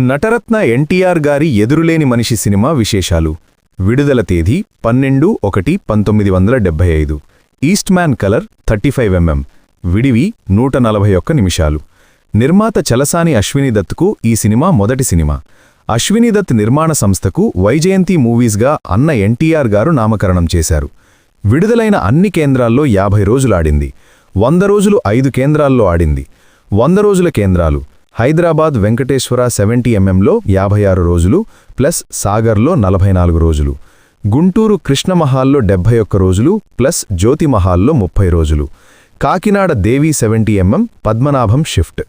నటరత్న ఎన్టీఆర్ గారి ఎదురులేని మనిషి సినిమా విశేషాలు. విడుదల తేదీ పన్నెండు ఒకటి పంతొమ్మిది వందల డెబ్బై ఐదు. East man colour thirty five MM. విడివి నూట నలభై ఒక్క నిమిషాలు. నిర్మాత చలసాని అశ్వినిదత్కు ఈ సినిమా మొదటి సినిమా. అశ్వినిదత్ నిర్మాణ సంస్థకు వైజయంతి మూవీస్గా అన్న ఎన్టీఆర్ గారు నామకరణం చేశారు. విడుదలైన అన్ని కేంద్రాల్లో యాభై రోజులాడింది వంద రోజులు ఐదు కేంద్రాల్లో ఆడింది. వంద రోజుల కేంద్రాలు. హైదరాబాద్ వెంకటేశ్వర సెవెంటీ ఎంఎంలో యాభై ఆరు రోజులు ప్లస్ సాగర్లో నలభై నాలుగు రోజులు. గుంటూరు కృష్ణమహాల్లో డెబ్బై ఒక్క రోజులు ప్లస్ జ్యోతిమహాల్లో ముప్పై రోజులు. Kakinada Devi seventy MM Padmanabham shift.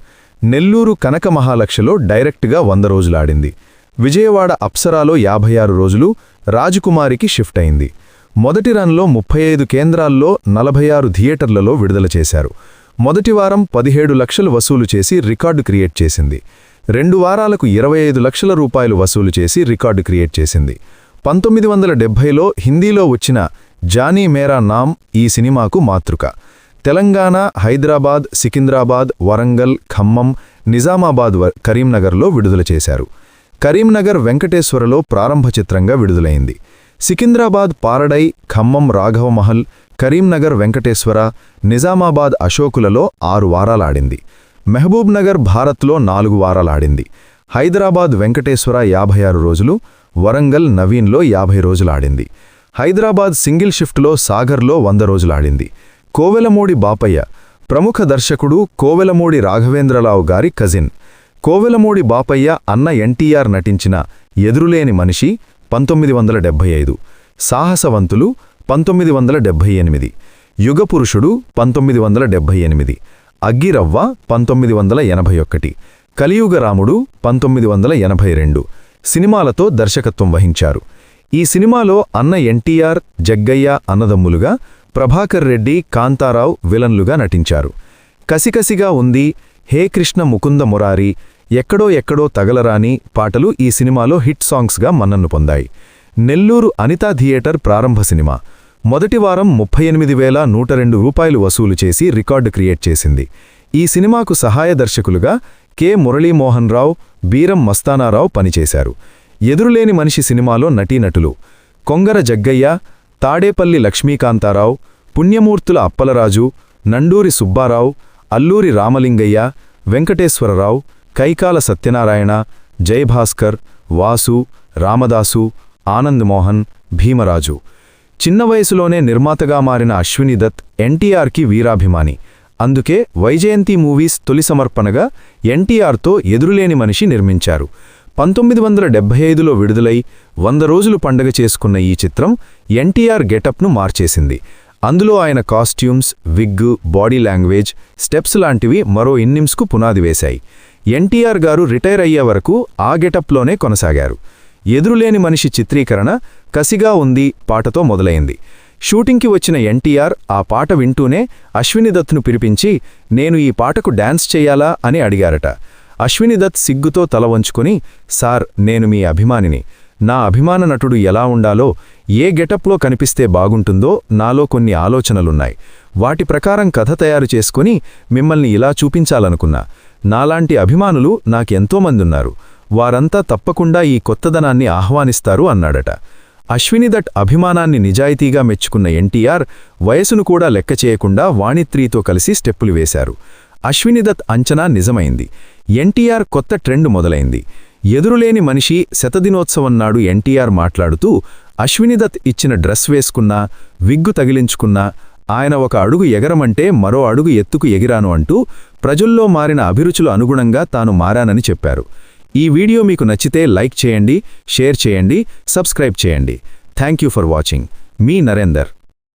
Nellore Kanaka మహాలక్షలో డైరెక్ట్గా వంద రోజులాడింది. విజయవాడ అప్సరాలో యాభై ఆరు రోజులు రాజకుమారికి షిఫ్ట్ అయింది. మొదటి రన్లో ముప్పై ఐదు కేంద్రాల్లో నలభై ఆరు థియేటర్లలో విడుదల చేశారు. మొదటి వారం పదిహేడు లక్షలు వసూలు చేసి రికార్డు క్రియేట్ చేసింది. రెండు వారాలకు ఇరవై ఐదు లక్షల రూపాయలు వసూలు చేసి రికార్డు క్రియేట్ చేసింది. పంతొమ్మిది వందల డెబ్భైలో హిందీలో వచ్చిన జానీ మేరా నామ్ ఈ సినిమాకు మాతృక. తెలంగాణ హైదరాబాద్ సికింద్రాబాద్ వరంగల్ ఖమ్మం నిజామాబాద్ కరీంనగర్లో విడుదల చేశారు. కరీంనగర్ వెంకటేశ్వరలో ప్రారంభ చిత్రంగా విడుదలైంది. సికింద్రాబాద్ పారడై ఖమ్మం రాఘవమహల్ కరీంనగర్ వెంకటేశ్వర నిజామాబాద్ అశోకులలో ఆరు వారాలాడింది. మహబూబ్నగర్ భారత్లో నాలుగు వారాలాడింది. హైదరాబాద్ వెంకటేశ్వర యాభై ఆరు రోజులు వరంగల్ నవీన్లో యాభై రోజులాడింది. హైదరాబాద్ సింగిల్ షిఫ్ట్లో సాగర్లో వంద రోజులాడింది. కోవెలమూడి బాపయ్య ప్రముఖ దర్శకుడు కోవెలమూడి రాఘవేంద్రరావు గారి కజిన్. కోవెలమూడి బాపయ్య అన్న ఎన్టీఆర్ నటించిన ఎదురులేని మనిషి పంతొమ్మిది వందల డెబ్భై ఐదు. సాహసవంతులు పంతొమ్మిది వందల డెబ్భై ఎనిమిది. యుగపురుషుడు పంతొమ్మిది వందల డెబ్భై ఎనిమిది. అగ్గిరవ్వ పంతొమ్మిది వందల ఎనభై ఒకటి. కలియుగరాముడు పంతొమ్మిది వందల ఎనభై రెండు. సినిమాలతో దర్శకత్వం వహించారు. ఈ సినిమాలో అన్న ఎన్టీఆర్ జగ్గయ్య అన్నదమ్ములుగా ప్రభాకర్ రెడ్డి కాంతారావు విలన్లుగా నటించారు. కసికసిగా ఉంది హే కృష్ణ ముకుంద మురారి ఎక్కడో ఎక్కడో తగలరాని పాటలు ఈ సినిమాలో హిట్ సాంగ్స్గా మన్నన్ను పొందాయి. నెల్లూరు అనితా థియేటర్ ప్రారంభ సినిమా. మొదటి వారం ముప్పై ఎనిమిది వేల నూట రెండు రూపాయలు వసూలు చేసి రికార్డు క్రియేట్ చేసింది. ఈ సినిమాకు సహాయ దర్శకులుగా కె. మురళీమోహన్ రావు బీరం మస్తానారావు పనిచేశారు. ఎదురులేని మనిషి సినిమాలో నటీనటులు కొంగర జగ్గయ్య తాడేపల్లి లక్ష్మీకాంతారావు పుణ్యమూర్తుల అప్పలరాజు నండూరి సుబ్బారావు అల్లూరి రామలింగయ్య వెంకటేశ్వరరావు కైకాల సత్యనారాయణ జయభాస్కర్ వాసు రామదాసు ఆనంద్ మోహన్ భీమరాజు. చిన్న వయసులోనే నిర్మాతగా మారిన అశ్విని దత్ ఎన్టీఆర్కి వీరాభిమాని. అందుకే వైజయంతి మూవీస్ తొలి సమర్పణగా ఎన్టీఆర్తో ఎదురులేని మనిషి నిర్మించారు. పంతొమ్మిది వందల డెబ్బై ఐదులో విడుదలై వంద రోజులు పండగ చేసుకున్న ఈ చిత్రం ఎన్టీఆర్ గెటప్ను మార్చేసింది. అందులో ఆయన costumes wig body language steps లాంటివి మరో ఇన్నిమ్స్కు పునాది వేశాయి. ఎన్టీఆర్ గారు రిటైర్ అయ్యే వరకు ఆ గెటప్లోనే కొనసాగారు. ఎదురులేని మనిషి చిత్రీకరణ కసిగా ఉంది పాటతో మొదలైంది. షూటింగ్కి వచ్చిన ఎన్టీఆర్ ఆ పాట వింటూనే అశ్వినిదత్ను పిలిపించి నేను ఈ పాటకు డాన్స్ చేయాలా? అని అడిగారట. అశ్వినిదత్ సిగ్గుతో తల వంచుకుని సార్ నేను మీ అభిమానిని. నా అభిమాన నటుడు ఎలా ఉండాలో ఏ గెటప్లో కనిపిస్తే బాగుంటుందో నాలో కొన్ని ఆలోచనలున్నాయి. వాటి ప్రకారం కథ తయారు చేసుకుని మిమ్మల్ని ఇలా చూపించాలనుకున్నా. నాలాంటి అభిమానులు నాకెంతోమందున్నారు. వారంతా తప్పకుండా ఈ కొత్తదనాన్ని ఆహ్వానిస్తారు అన్నాడట. అశ్వినిదట్ అభిమానాన్ని నిజాయితీగా మెచ్చుకున్న ఎన్టీఆర్ వయసును కూడా లెక్క చేయకుండా వాణిత్రీతో కలిసి స్టెప్పులు వేశారు. అశ్వినిదత్ అంచనా నిజమైంది. ఎన్టీఆర్ కొత్త ట్రెండ్ మొదలైంది. ఎదురులేని మనిషి శతదినోత్సవం నాడు ఎన్టీఆర్ మాట్లాడుతూ అశ్వినిదత్ ఇచ్చిన డ్రెస్ వేసుకున్నా విగ్గు తగిలించుకున్నా ఆయన ఒక అడుగు ఎగరమంటే మరో అడుగు ఎత్తుకు ఎగిరాను అంటూ ప్రజల్లో మారిన అభిరుచులు అనుగుణంగా తాను మారానని చెప్పారు. ఈ వీడియో మీకు నచ్చితే లైక్ చేయండి షేర్ చేయండి సబ్స్క్రైబ్ చేయండి. Thank for watching. Me Narender.